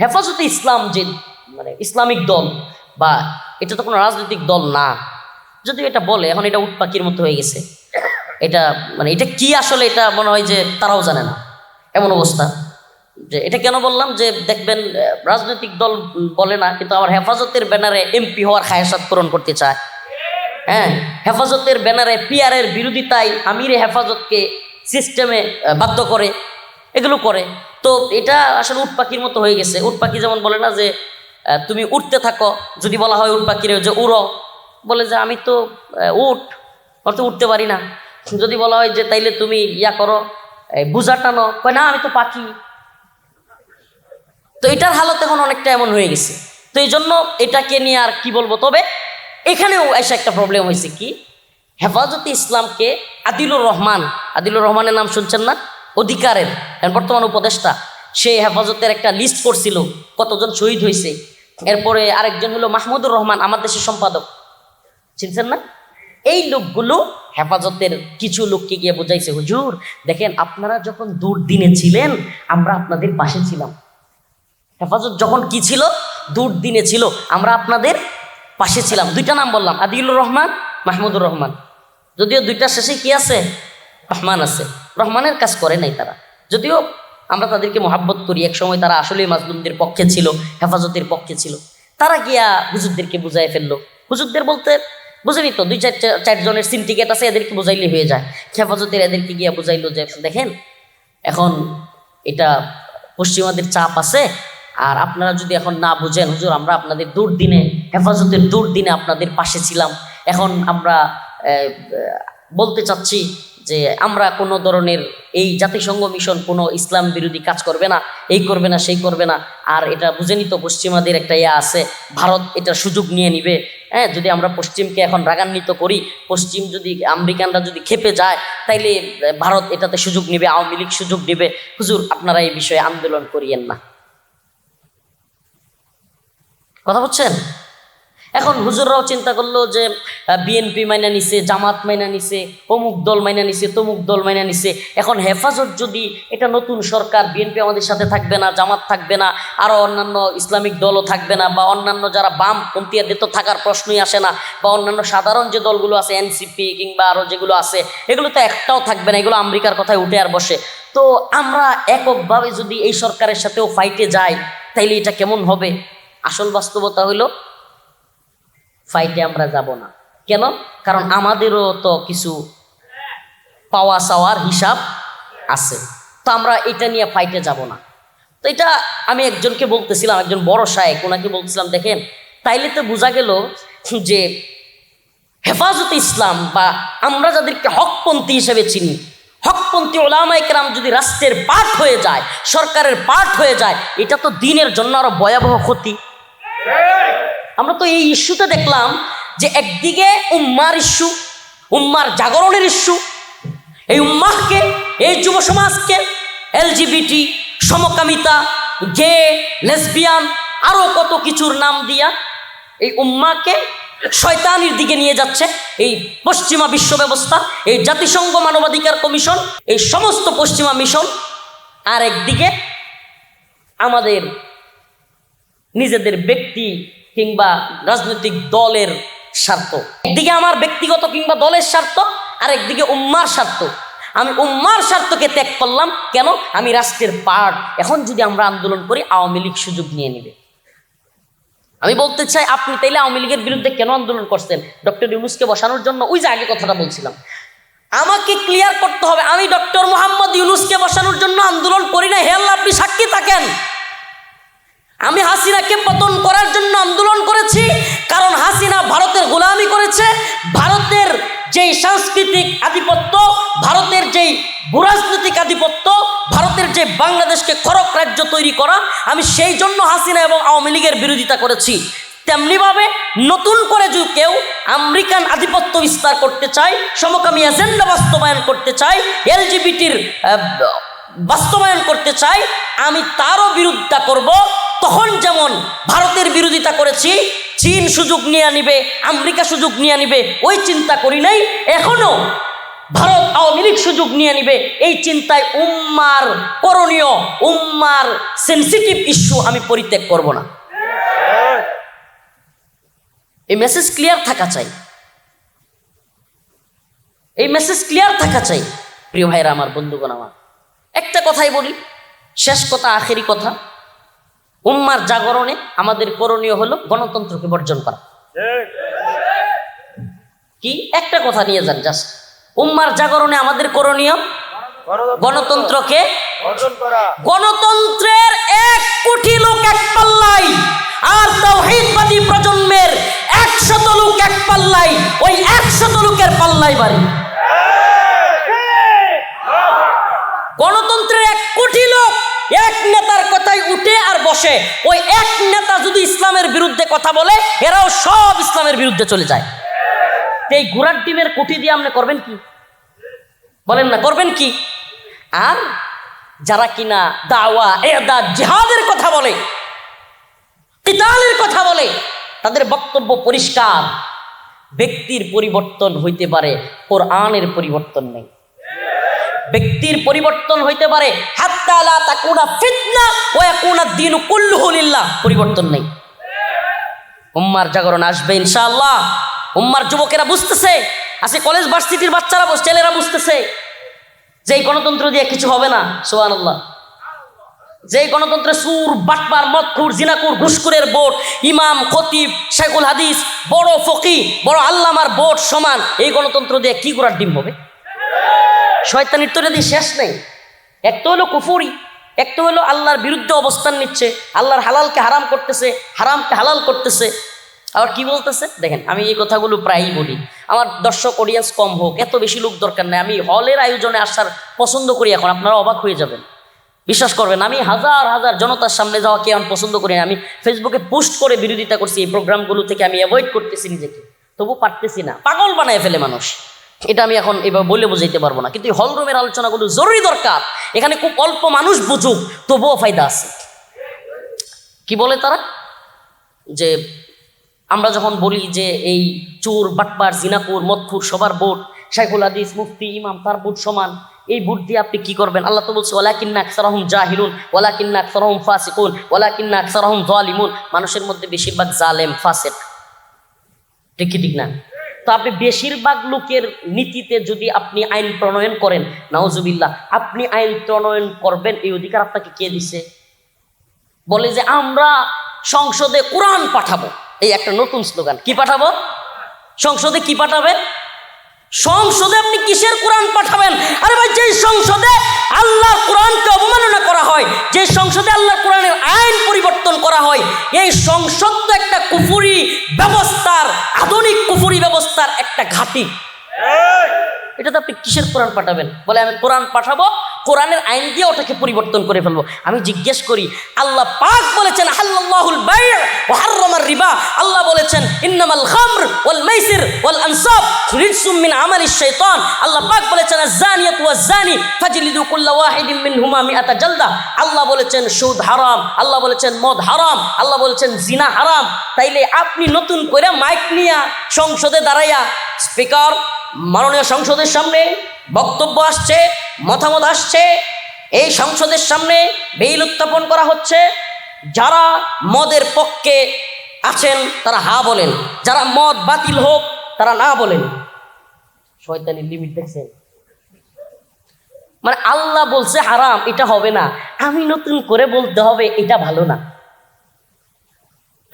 হেফাজতে ইসলাম যে মানে ইসলামিক দল বা এটা তো কোনো রাজনৈতিক দল না। যদি এটা বলে, এখন এটা উটপাকির মতো হয়ে গেছে। এটা মানে এটা কি আসলে এটা মনে হয় যে তারাও জানে না। এমন অবস্থা। যে এটা কেন বললাম যে দেখবেন রাজনৈতিক দল বলে না, কিন্তু আমার হেফাজতের ব্যানারে এমপি হওয়ার খায়াসাত পূরণ করতে চায়। হ্যাঁ হেফাজতের ব্যানারে পিয়ারের বিরোধিতায় আমির হেফাজতকে সিস্টেমে বাধ্য করে। এগুলো করে। তো এটা আসলে উট পাখির মতো হয়ে গেছে। উট পাখি যেমন বলে না যে তুমি উঠতে থাকো, যদি বলা হয় উট পাখির যে উড়ো, বলে যে আমি তো উঠ অর্থ উঠতে পারি না। যদি বলা হয় যে তাইলে তুমি ইয়া করো বুঝা টানো, কয় না, আমি তো পাখি। তো এটার হালত এখন অনেকটা এমন হয়ে গেছে। তো এই জন্য এটাকে নিয়ে আর কি বলব? তবে এখানেও এসে একটা প্রবলেম হয়েছে কি? হেফাজতে ইসলামকে আদিলুর রহমান, আদিলুর রহমানের নাম শুনছেন না? অধিকারের। বর্তমান উপদেষ্টা, সে হেফাজতের একটা লিস্ট করছিল, কতজন শহীদ হয়েছে এরপরে আরেকজন হলো মাহমুদুর রহমান, আমার দেশের সম্পাদক। চিনছেন না? এই লোকগুলো হেফাজতের কিছু লোককে গিয়ে বোঝাইছে, হুজুর, দেখেন, আপনারা যখন দুর্দিনে ছিলেন, আমরা আপনাদের পাশে ছিলাম। হেফাজত যখন কি ছিল? দুর্দিনে ছিল। আমরা আপনাদের পাশে ছিলাম। দুইটা নাম বললাম আদিলুর রহমান, মাহমুদুর রহমান। যদিও দুইটা শেষে কি আছে? রহমান আছে। রহমানের কাজ করে নাই তারা। যদিও আমরা তাদেরকে মহাব্বত করি এক সময় তারা আসলেই মাজলুমদের পক্ষে ছিল, হেফাজতের পক্ষে ছিল। তারা গিয়া হুজুরদেরকে বুঝাই ফেলল। হুজুরদের বলতে বুঝেনি তো, দুই চার চারজনের সিন্ডিকেট আছে, এদেরকে বুঝাইলে হয়ে যায়। হেফাজতের এদেরকে গিয়া বুঝাইলো যে, দেখেন, এখন এটা পশ্চিমাদের চাপ আছে, আর আপনারা যদি এখন না বুঝেন, হুজুর, আমরা আপনাদের দুর্দিনে, হেফাজতের দুর্দিনে আপনাদের পাশে ছিলাম। এখন আমরা বলতে চাচ্ছি যে আমরা কোনো ধরনের এই জাতিসংঘ মিশন কোনো ইসলাম বিরোধী কাজ করবে না, এই করবে না, সেই করবে না। আর এটা বুঝেনি তো পশ্চিমাদের একটা ইয়া আছে, ভারত এটা সুযোগ নিয়ে নিবে। হ্যাঁ যদি আমরা পশ্চিমকে এখন রাগান্বিত করি, পশ্চিম যদি আমেরিকানরা যদি খেপে যায়, তাইলে ভারত এটাতে সুযোগ নেবে, আওয়ামী লীগ সুযোগ নেবে। হুজুর, আপনারা এই বিষয়ে আন্দোলন করিয়েন না। কথা বলছেন এখন হুজুররাও চিন্তা করল যে বিএনপি মাইনা নিছে, জামাত মাইনা নিছে, অমুক দল মাইনা নিছে, তমুক দল মাইনা নিছে। এখন হেফাজত যদি এটা নতুন সরকার, বিএনপি আমাদের সাথে থাকবে না, জামাত থাকবে না আরও অন্যান্য ইসলামিক দলও থাকবে না, বা অন্যান্য যারা বাম পন্থীয়াদের তো থাকার প্রশ্নই আসে না, বা অন্যান্য সাধারণ যে দলগুলো আছে, এনসিপি কিংবা আরও যেগুলো আছে, এগুলো তো একটাও থাকবে না, এগুলো আমেরিকার কথায় উঠে আর বসে। তো আমরা এককভাবে যদি এই সরকারের সাথেও ফাইটে যাই, তাইলে এটা কেমন হবে? আসল বাস্তবতা হইল ফাইটে আমরা যাব না। কেন? কারণ আমাদেরও তো কিছু পাওয়া চাওয়ার হিসাব আছে। তো আমরা এটা নিয়ে ফাইটে যাব না। তো এটা আমি একজনকে বলতেছিলাম, একজন বড় শায়েক, ওনাকে বলতেছিলাম দেখেন, তাইলে তো বোঝা গেল যে হেফাজতে ইসলাম বা আমরা যাদেরকে হকপন্থী হিসেবে চিনি, হকপন্থী ওলামা একরাম যদি রাষ্ট্রের পাঠ হয়ে যায়, সরকারের পাঠ হয়ে যায়, এটা তো দিনের জন্য আরও ভয়াবহ ক্ষতি। আমরা তো এই ইস্যুতে দেখলাম যে একদিকে উম্মার ইস্যু, উম্মার জাগরণের ইস্যু, এই উম্মাহকে, এই যুব সমাজকে, এলজিবিটি, সমকামিতা, গে, লেসবিয়ান আরও কত কিছুর নাম দিয়া এই উম্মাকে শয়তানির দিকে নিয়ে যাচ্ছে। এই পশ্চিমা বিশ্ব ব্যবস্থা, এই জাতিসংঘ মানবাধিকার কমিশন, এই সমস্ত পশ্চিমা মিশন আর একদিকে আমাদের নিজেদের ব্যক্তি কিংবা রাজনৈতিক দলের স্বার্থ। একদিকে আমার ব্যক্তিগত কিংবা দলের স্বার্থ আর একদিকে উম্মার স্বার্থ। আমি উম্মার স্বার্থকে ত্যাগ করলাম, কেন? আমি রাষ্ট্রের পার্ট এখন যদি আমরা আন্দোলন করি, আওয়ামী লীগ সুযোগ নিয়ে নেবে। আমি বলতে চাই, আপনি তাইলে আওয়ামী লীগের বিরুদ্ধে কেন আন্দোলন করছেন? ডক্টর ইউনুসকে বসানোর জন্য ওই যে আগে কথাটা বলছিলাম। আমাকে ক্লিয়ার করতে হবে, আমি ডক্টর মোহাম্মদ ইউনুসকে বসানোর জন্য আন্দোলন করি না হে আল্লাহ আপনি সাক্ষী থাকেন আমি হাসিনাকে পতন করার জন্য আন্দোলন করেছি, কারণ হাসিনা ভারতের গোলামি করেছে, ভারতের যেই সাংস্কৃতিক আধিপত্য, ভারতের যেই ভূরাজনৈতিক আধিপত্য, ভারতের যে বাংলাদেশকে খরক রাজ্য তৈরি করা, আমি সেই জন্য হাসিনা এবং আওয়ামী লীগের বিরোধিতা করেছি। তেমনিভাবে নতুন করে যদি কেউ আমেরিকান আধিপত্য বিস্তার করতে চায়, সমকামী এজেন্ডা বাস্তবায়ন করতে চায়, এলজিবিটির বাস্তবায়ন করতে চাই আমি তারও বিরোধিতা করব। তখন যেমন ভারতের বিরোধিতা করেছি, চীন সুযোগ নিয়ে নিবে, আমেরিকা সুযোগ নিয়ে নিবে, ওই চিন্তা করি নাই। এখনও ভারত আওয়ামী লীগ সুযোগ নিয়ে নিবে, এই চিন্তায় উম্মার করণীয়, উম্মার সেন্সিটিভ ইস্যু আমি পরিত্যাগ করব না। এই মেসেজ ক্লিয়ার থাকা চাই। এই মেসেজ ক্লিয়ার থাকা চাই, প্রিয় ভাইরা, আমার বন্ধুগণ, আমার। একটা কথাই বলি, শেষ কথা, আখেরি কথা। উম্মার জাগরণে আমাদের করণীয় হলো গণতন্ত্রকে বর্জন করা। কি? একটা কথা নিয়ে যান জাস্ট উম্মার জাগরণে আমাদের করণীয় গণতন্ত্রকে গণতন্ত্রের এক কোটি লোক এক পাল্লাই আর তৌহিদবাদী প্রজন্মের একশত লোক এক পাল্লাই ওই একশত লোকের পাল্লাই বাড়ি। গণতন্ত্রের এক কোটি লোক এক নেতার কথাই উঠে আর বসে। ওই এক নেতা যদি ইসলামের বিরুদ্ধে কথা বলে, এরাও সব ইসলামের বিরুদ্ধে চলে যায়। এই ঘোড়ার ডিমের কুটি দিয়ে আপনি করবেন কি? বলেন না, করবেন কি? আর যারা কিনা দাওয়া এদা জিহাদের কথা বলে কিতালের কথা বলে, তাদের বক্তব্য পরিষ্কার। ব্যক্তির পরিবর্তন হইতে পারে, কোরআনের পরিবর্তন নেই। ব্যক্তির পরিবর্তন হইতে পারে। লিল্লাহ। পরিবর্তন নেই। উম্মার জাগরণ আসবে ইনশাআল্লাহ। উম্মার যুবকেরা বুঝতেছে আজকে কলেজ ভার্সিটির বাচ্চারা ছেলেরা বুঝতেছে। যে গণতন্ত্র দিয়ে কিছু হবে না সোহান আল্লাহ যে গণতন্ত্রে সুর, বাটপার, মদখুর, জিনাকুর ঘুসকুরের বোট, ইমাম, খতিব, শেখুল হাদিস, বড় ফকি বড় আল্লামার বোট সমান, এই গণতন্ত্র দিয়ে কি করার ডিম হবে? শয়তানির তো যদি শেষ নেই। এক তো হলো কুফুরি, এক তো হলো আল্লাহর বিরুদ্ধে অবস্থান নিচ্ছে, আল্লাহর হালালকে হারাম করতেছে, হারামকে হালাল করতেছে। আবার কি বলতেছে? দেখেন, আমি এই কথাগুলো প্রায়ই বলি। আমার দর্শক অডিয়েন্স কম হোক, এত বেশি লোক দরকার নেই। আমি হলের আয়োজনে আসার পছন্দ করি এখন, আপনারা অবাক হয়ে যাবেন। বিশ্বাস করবেন, আমি হাজার হাজার জনতার সামনে যাওয়া কে আমি পছন্দ করি না। আমি ফেসবুকে পোস্ট করে বিরোধিতা করছি এই প্রোগ্রামগুলো থেকে, আমি অ্যাভয়েড করতেছি নিজেকে। তবু পারতেছি না। পাগল বানায় ফেলে মানুষ। এটা আমি এখন এভাবে বলে বুঝাইতে পারব না। কিন্তু হল রুমের আলোচনাগুলো জরুরি দরকার। এখানে খুব অল্প মানুষ বুঝুক, তবুও ফায়দা আছে। কি বলে তারা? যে আমরা যখন বলি যে এই চোর, বাটপার জিনাপুর মদখুর, সবার বোট শাইখুল হাদিস, মুফতি, ইমাম, তার ভোট সমান, এই বুট দিয়ে আপনি কি করবেন? আল্লাহ তো বলছে ওলা কিন্না আকসারহম জাহিলুন ওলা কিন্না আকসারহম ফাসিকুন ওলা কিন্না আকসারহম জালিমুন। মানুষের মধ্যে বেশিরভাগ জালেম, ফাসেক। ঠিক কি, ঠিক না? তো আপনি বেশিরভাগ লোকের নীতিতে যদি আপনি আইন প্রণয়ন করেন নাওজুবিল্লাহ আপনি আইন প্রণয়ন করবেন, এই অধিকার আপনাকে কে দিছে? বলে যে আমরা সংসদে কোরআন পাঠাবো। এই একটা নতুন স্লোগান। কি পাঠাবো? সংসদে কি পাঠাবে সংসদে আপনি কিসের কোরআন পাঠাবেন? আরে ভাই, যেই সংসদে আল্লাহর কোরআনকে অবমাননা করা হয় যে সংসদে আল্লাহর কোরআনের আইন পরিবর্তন করা হয়, এই সংসদ তো একটা কুফুরি ব্যবস্থার, আধুনিক কুফুরি ব্যবস্থার একটা ঘাঁটি। এটাতে আপনি কিসের কোরআন পাঠাবেন? বলে আমি কোরআন পাঠাবো, কোরআনের আইন দিয়ে ওটাকে পরিবর্তন করে ফেলব। আমি জিজ্ঞেস করি, আল্লাহ পাক বলেছেন বাই' রিবা। আল্লাহ বলেছেন, ইন্নামাল খামর ওয়াল মাইসির ওয়াল আনসাব রিজসুম মিন আমালিশ শাইতান। আল্লাহ পাক বলেছেন আয-যানিয়াতু ওয়াজ-যানি ফাজলিদু কুল্লা ওয়াহিদিন মিনহুমা মিআতা জালদা। আল্লাহ বলেছেন, সুদ হারাম। আল্লাহ বলেছেন, মদ হারাম। আল্লাহ বলেছেন, জিনা হারাম। তাইলে আপনি নতুন করে মাইক নিয়া সংসদে দাঁড়াইয়া স্পিকার মাননীয় সংসদের সামনে বক্তব্য আসছে, মতামত আসছে। এই সংসদের সামনে বেইল উত্থাপন করা হচ্ছে। যারা মদের পক্ষে আছেন, তারা হা বলেন। যারা মদ বাতিল হোক, তারা না বলেন। শয়তানির লিমিট দেখছেন। মানে আল্লাহ বলছে হারাম, এটা হবে না। আমি নতুন করে বলতে হবে, এটা ভালো না।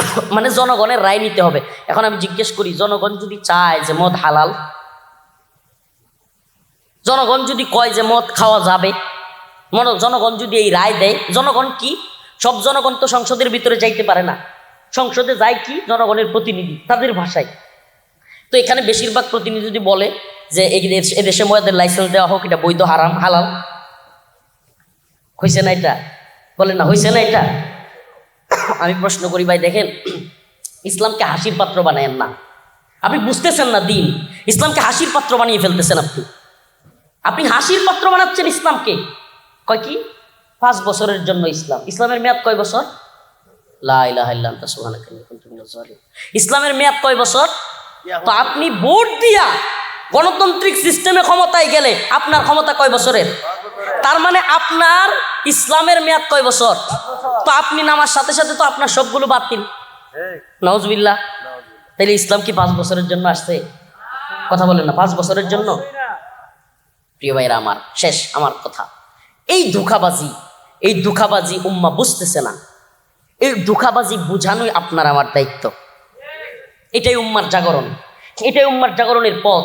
মানে জনগণের রায় নিতে হবে। এখন আমি জিজ্ঞেস করি, জনগণ যদি চায় যে মদ হালাল, জনগণ যদি কয় যে মদ খাওয়া যাবে, মন- জনগণ যদি এই রায় দেয়, জনগণ কি? সব জনগণ তো সংসদের ভিতরে যাইতে পারে না। সংসদে যায় কি? জনগণের প্রতিনিধি, তাদের ভাষায়। তো এখানে বেশিরভাগ প্রতিনিধি যদি বলে যে এই দেশ- এদেশে মদের লাইসেন্স দেওয়া হোক, এটা বৈধ, হারাম, হালাল। হয়েছে না এটা? বলে না হয়েছে না এটা? আমি প্রশ্ন করি, ভাই, দেখেন, ইসলামকে হাসির পাত্র বানায়েন না। আপনি বুঝতেছেন না দিন, ইসলামকে হাসির পাত্র বানিয়ে ফেলতেছেন আপনি। আপনি হাসির পাত্র বানাচ্ছেন ইসলামকে। কয় কি? পাঁচ বছরের জন্য ইসলাম। ইসলামের মেয়াদ কয় বছর। ইসলামের মেয়াদ কয় বছর? তো আপনি ভোট দিয়া গণতান্ত্রিক সিস্টেমে ক্ষমতায় গেলে আপনার ক্ষমতা কয় বছরের? তার মানে আপনার ইসলামের মেয়াদ কয় বছর? তো আপনি নামার সাথে সাথে তো আপনার সবগুলো বাতিল নওয়াজবিল্লা তাহলে ইসলাম কি পাঁচ বছরের জন্য আসছে? কথা বলেন না পাঁচ বছরের জন্য? প্রিয় ভাইরা আমার শেষ আমার কথা। এই ধোকাবাজি এই ধোকাবাজি উম্মা বুঝতেছে না। এই ধোকাবাজি বোঝানোই আপনার আমার দায়িত্ব। এটাই উম্মার জাগরণ। এটাই উম্মার জাগরণের পথ।